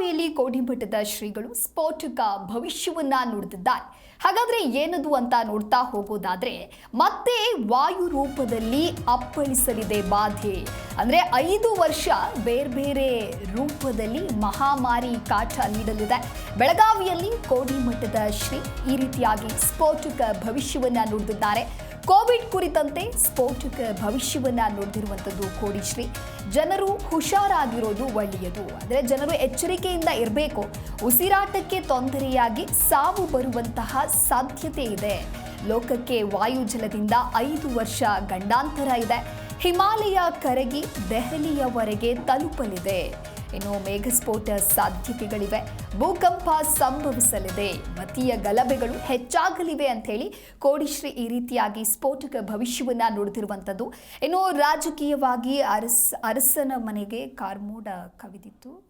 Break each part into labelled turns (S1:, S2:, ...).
S1: ಬೆಳಗಾವಿಯಲ್ಲಿ ಕೋಡಿಮಠದ ಶ್ರೀಗಳು ಸ್ಫೋಟಕ ಭವಿಷ್ಯವನ್ನ ನುಡಿದಿದ್ದಾರೆ. ಹಾಗಾದ್ರೆ ಏನದು ಅಂತ ನೋಡ್ತಾ ಹೋಗೋದಾದ್ರೆ ಮತ್ತೆ ವಾಯು ರೂಪದಲ್ಲಿ ಅಪ್ಪಳಿಸಲಿದೆ ಬಾಧೆ. ಅಂದ್ರೆ ಐದು ವರ್ಷ ಬೇರೆ ಬೇರೆ ರೂಪದಲ್ಲಿ ಮಹಾಮಾರಿ ಕಾಟ ನೀಡಲಿದೆ. ಬೆಳಗಾವಿಯಲ್ಲಿ ಕೋಡಿಮಠದ ಶ್ರೀ ಈ ರೀತಿಯಾಗಿ ಸ್ಫೋಟಕ ಭವಿಷ್ಯವನ್ನ ನುಡಿದಿದ್ದಾರೆ. ಕೋವಿಡ್ ಕುರಿತಂತೆ ಸ್ಫೋಟಕ ಭವಿಷ್ಯವನ್ನ ನೋಡ್ತಿರುವಂಥದ್ದು ಕೋಡಿಶ್ರೀ. ಜನರು ಹುಷಾರಾಗಿರೋದು ಒಳ್ಳೆಯದು. ಅಂದರೆ ಜನರು ಎಚ್ಚರಿಕೆಯಿಂದ ಇರಬೇಕು. ಉಸಿರಾಟಕ್ಕೆ ತೊಂದರೆಯಾಗಿ ಸಾವು ಬರುವಂತಹ ಸಾಧ್ಯತೆ ಇದೆ. ಲೋಕಕ್ಕೆ ವಾಯುಜಲದಿಂದ ಐದು ವರ್ಷ ಗಂಡಾಂತರ ಇದೆ. ಹಿಮಾಲಯ ಕರಗಿ ದೆಹಲಿಯವರೆಗೆ ತಲುಪಲಿದೆ. ಇನ್ನು ಮೇಘಸ್ಫೋಟ ಸಾಧ್ಯತೆಗಳಿವೆ. ಭೂಕಂಪ ಸಂಭವಿಸಲಿದೆ. ಮತೀಯ ಗಲಭೆಗಳು ಹೆಚ್ಚಾಗಲಿವೆ ಅಂತ ಹೇಳಿ ಕೋಡಿಶ್ರೀ ಈ ರೀತಿಯಾಗಿ ಸ್ಫೋಟಕ ಭವಿಷ್ಯವನ್ನ ನುಡಿದಿರುವಂಥದ್ದು ಇನ್ನು ರಾಜಕೀಯವಾಗಿ ಅರಸ್ ಅರಸನ ಮನೆಗೆ ಕಾರ್ಮೋಡ ಕವಿದಿತ್ತು.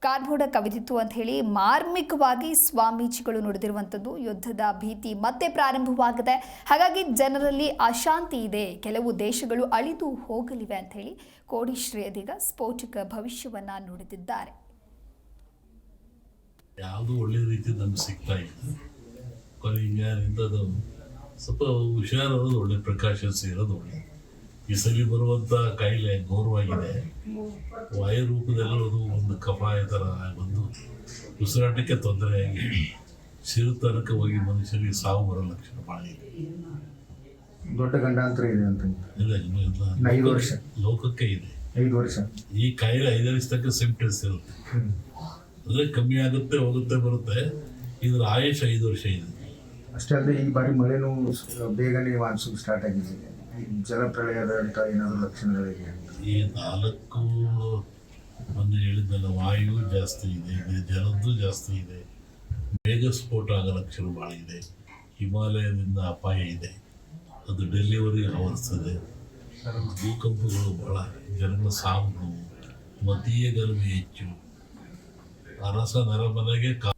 S1: ಕಾರ್ಮೋಡ ಕವಿದಿತ್ತು ಅಂತ ಹೇಳಿ ಮಾರ್ಮಿಕವಾಗಿ ಸ್ವಾಮೀಜಿಗಳು ನುಡಿದಿರುವಂಥದ್ದು. ಯುದ್ಧದ ಭೀತಿ ಮತ್ತೆ ಪ್ರಾರಂಭವಾಗಿದೆ. ಹಾಗಾಗಿ ಜನರಲ್ಲಿ ಅಶಾಂತಿ ಇದೆ. ಕೆಲವು ದೇಶಗಳು ಅಳಿದು ಹೋಗಲಿವೆ ಅಂತ ಹೇಳಿ ಕೋಡಿಶ್ರೀ ಅದೀಗ ಸ್ಫೋಟಕ ಭವಿಷ್ಯವನ್ನ ನುಡಿದಿದ್ದಾರೆ.
S2: ಯಾವುದು ಒಳ್ಳೆ ರೀತಿ ನಮ್ಗೆ ಸಿಗ್ತಾ ಸ್ವಲ್ಪ ಒಳ್ಳೆ. ಈ ಸಲಿ ಬರುವಂಥ ಕಾಯಿಲೆ ಘೋರವಾಗಿದೆ. ವಾಯು ರೂಪದಲ್ಲಿರೋದು ಒಂದು ಕಪಾಯ ಥರ ಬಂದು ಉಸಿರಾಟಕ್ಕೆ ತೊಂದರೆಯಾಗಿ ಸಿರುತನಕ ಹೋಗಿ ಮನುಷ್ಯರಿಗೆ ಸಾವು ಬರೋ ಲಕ್ಷಣ ಭಾಳ ಇದೆ.
S3: ದೊಡ್ಡ ಗಂಡಾಂತರ ಇದೆ ಅಂತ
S2: ಇಲ್ಲ ಇನ್ನು ಇಲ್ಲ
S3: ಐದು ವರ್ಷ.
S2: ಲೋಕಕ್ಕೆ ಇದೆ.
S3: ಐದು ವರ್ಷ.
S2: ಈ ಕಾಯಿಲೆ ಐದು ತಕ್ಕ ಸಿಂಪ್ಟಮ್ಸ್ ಇರುತ್ತೆ ಅಂದರೆ ಕಮ್ಮಿ ಆಗುತ್ತೆ ಹೋಗುತ್ತೆ ಬರುತ್ತೆ. ಇದರ ಆಯುಷ್ ಐದು ವರ್ಷ ಇದೆ.
S3: ಅಷ್ಟೇ ಅಲ್ಲದೆ ಈ ಬಾರಿ ಮಳೆನೂ ಬೇಗನೆ ಮಾನ್ಸೂನ್ ಸ್ಟಾರ್ಟ್ ಆಗಿದೆ. ಈ ಜಲಪ್ರಳಯದ ಅಂತ ಏನಾದರೂ ಲಕ್ಷಣಗಳಿದೆ ಅಂತ
S2: ಈ ನಾಲ್ಕು ಒಂದು ಹೇಳಿದ್ದಲ್ಲ ವಾಯು ಜಾಸ್ತಿ ಇದೆ ಜಲದ್ದು ಜಾಸ್ತಿ ಇದೆ ಬೇಗ ಸ್ಫೋಟ ಆಗೋ ಲಕ್ಷಣ ಭಾಳ ಇದೆ, ಹಿಮಾಲಯದಿಂದ ಅಪಾಯ ಇದೆ, ಅದು ಡೆಲಿವರಿ ಆವರಿಸ್ತದೆ ಭೂಕಂಪಗಳು ಬಹಳ ಜನಗಳ ಸಾವು ಮತೀಯ ಗಲಭೆ ಹೆಚ್ಚು, ಅರಸ ನರಮನೆಗೆ ಕಾ